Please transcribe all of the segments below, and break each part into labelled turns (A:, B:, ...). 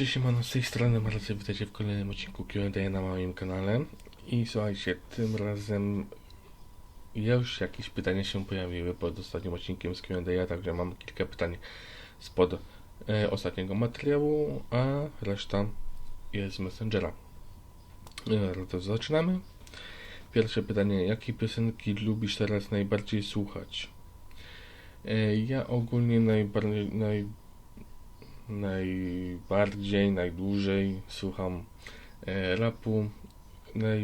A: Cześć, siemano, z tej strony Marcel, witajcie w kolejnym odcinku Q&A na moim kanale. I słuchajcie, tym razem już jakieś pytania się pojawiły pod ostatnim odcinkiem z Q&A, także mam kilka pytań spod e, ostatniego materiału, a reszta jest z Messengera. E, to zaczynamy. Pierwsze pytanie, jakie piosenki lubisz teraz najbardziej słuchać? E, ja ogólnie najbardziej, naj, najbardziej, najdłużej słucham e, rapu. Naj,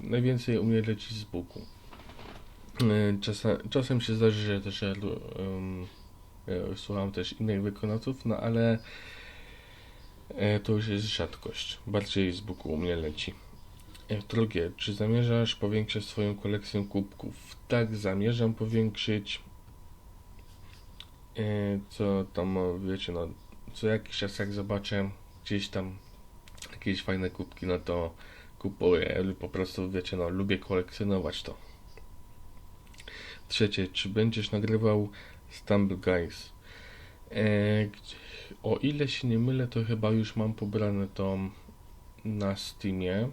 A: najwięcej u mnie leci z boku. E, czasem, czasem się zdarzy, że też um, słucham też innych wykonawców, no ale to już jest rzadkość. Bardziej z boku u mnie leci. Drugie, czy zamierzasz powiększać swoją kolekcję kubków? Tak, zamierzam powiększyć. Co tam, wiecie, no co jakiś czas jak zobaczę gdzieś tam jakieś fajne kubki, no to kupuję lub po prostu wiecie, no lubię kolekcjonować to. Trzecie, czy będziesz nagrywał Stumble Guys? Eee, o ile się nie mylę, to chyba już mam pobrane to na Steamie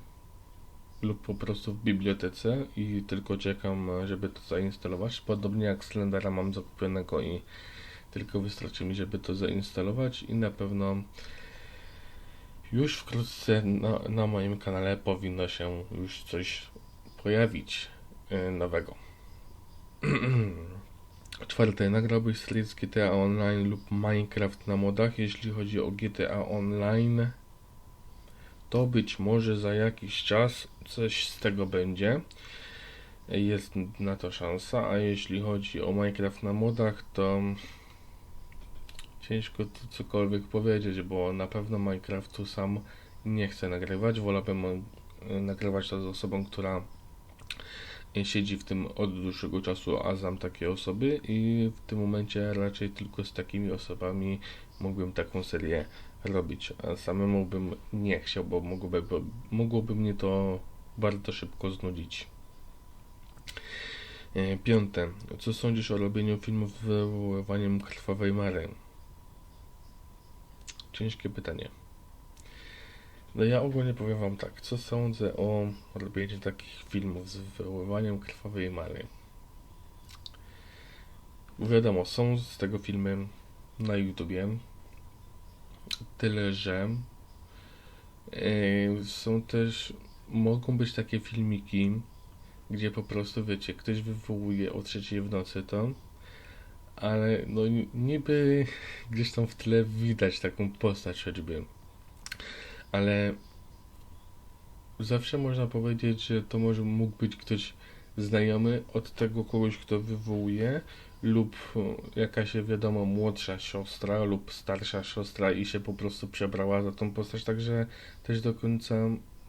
A: lub po prostu w bibliotece i tylko czekam, żeby to zainstalować. Podobnie jak Slendera mam zakupionego i tylko wystarczy mi, żeby to zainstalować i na pewno już wkrótce na, na moim kanale powinno się już coś pojawić yy, nowego. Czwarte, nagrałbyś serię GTA Online lub Minecraft na modach. Jeśli chodzi o GTA Online, to być może za jakiś czas coś z tego będzie. Jest na to szansa, a jeśli chodzi o Minecraft na modach, to ciężko tu cokolwiek powiedzieć, bo na pewno Minecraftu sam nie chcę nagrywać. Wolałbym e, nagrywać to z osobą, która siedzi w tym od dłuższego czasu, a znam takie osoby i w tym momencie raczej tylko z takimi osobami mógłbym taką serię robić, a samemu bym nie chciał, bo mogłoby, mogłoby mnie to bardzo szybko znudzić. E, piąte. Co sądzisz o robieniu filmów z wywoływaniem krwawej mary? Ciężkie pytanie. No ja ogólnie powiem wam tak, co sądzę o robieniu takich filmów z wywoływaniem krwawej mary. Wiadomo, są z tego filmy na YouTubie, tyle że yy, są też, mogą być takie filmiki, gdzie po prostu wiecie, ktoś wywołuje o trzeciej w nocy to ale no niby gdzieś tam w tle widać taką postać choćby. Ale zawsze można powiedzieć, że to może mógł być ktoś znajomy od tego kogoś, kto wywołuje, lub jakaś, wiadomo, młodsza siostra lub starsza siostra i się po prostu przebrała za tą postać, także też do końca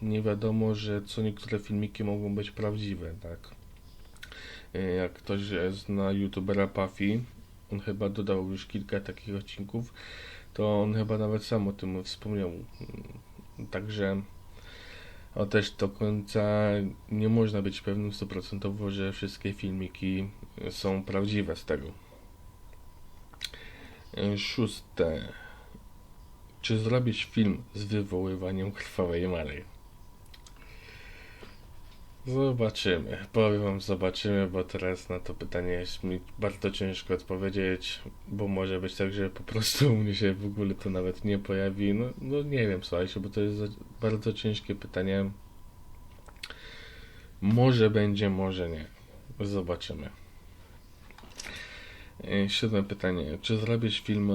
A: nie wiadomo, że co niektóre filmiki mogą być prawdziwe, tak. Jak ktoś zna youtubera Puffy, on chyba dodał już kilka takich odcinków, to on chyba nawet sam o tym wspomniał. Także o też do końca nie można być pewnym stuprocentowo, że wszystkie filmiki są prawdziwe z tego. Szóste. Czy zrobisz film z wywoływaniem krwawej mary? Zobaczymy. Powiem wam zobaczymy, bo teraz na to pytanie jest mi bardzo ciężko odpowiedzieć, bo może być tak, że po prostu u mnie się w ogóle to nawet nie pojawi. No, no nie wiem, słuchajcie, bo to jest bardzo ciężkie pytanie. Może będzie, może nie. Zobaczymy. E, siódme pytanie. Czy zrobisz film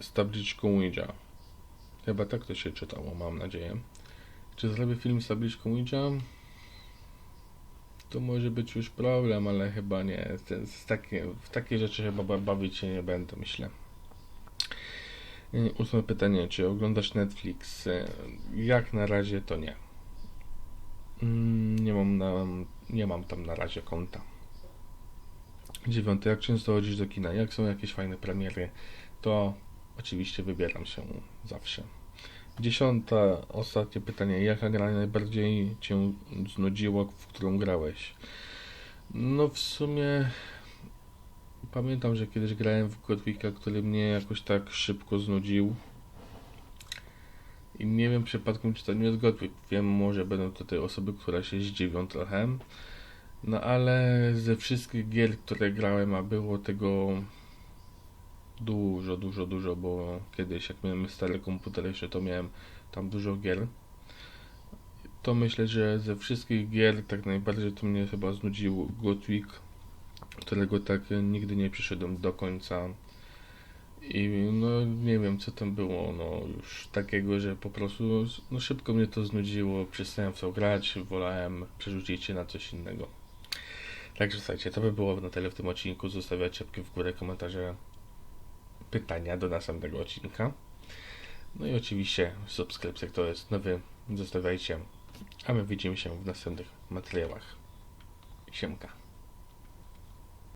A: z tabliczką Ouija? Chyba tak to się czytało, mam nadzieję. Czy zrobię film z tabliczką Ouija? To może być już problem, ale chyba nie. Z takie, w takie rzeczy chyba bawić się nie będę, myślę. Ósme pytanie, czy oglądasz Netflix? Jak na razie to nie. Mm, nie mam, na, nie mam tam na razie konta. Dziewiąte, jak często chodzisz do kina? Jak są jakieś fajne premiery? To oczywiście wybieram się zawsze. Dziesiąte, ostatnie pytanie. Jaka gra najbardziej Cię znudziła, w którą grałeś? No w sumie pamiętam, że kiedyś grałem w Godwika, który mnie jakoś tak szybko znudził. I nie wiem przypadkiem, czy to nie jest Godwik. Wiem, może będą to te osoby, które się zdziwią trochę. No ale ze wszystkich gier, które grałem, a było tego dużo, dużo, dużo, bo kiedyś jak miałem stare komputery jeszcze, to miałem tam dużo gier. To myślę, że ze wszystkich gier tak najbardziej to mnie chyba znudził Godwik, którego tak nigdy nie przyszedłem do końca. I no nie wiem co tam było, no już takiego, że po prostu no, szybko mnie to znudziło, przestałem w to grać, wolałem przerzucić się na coś innego. Także słuchajcie, to by było na tyle w tym odcinku. Zostawiajcie łapki w górę, komentarze, pytania do następnego odcinka. No i oczywiście subskrypcja, kto jest nowy, zostawiajcie. A my widzimy się w następnych materiałach. Siemka.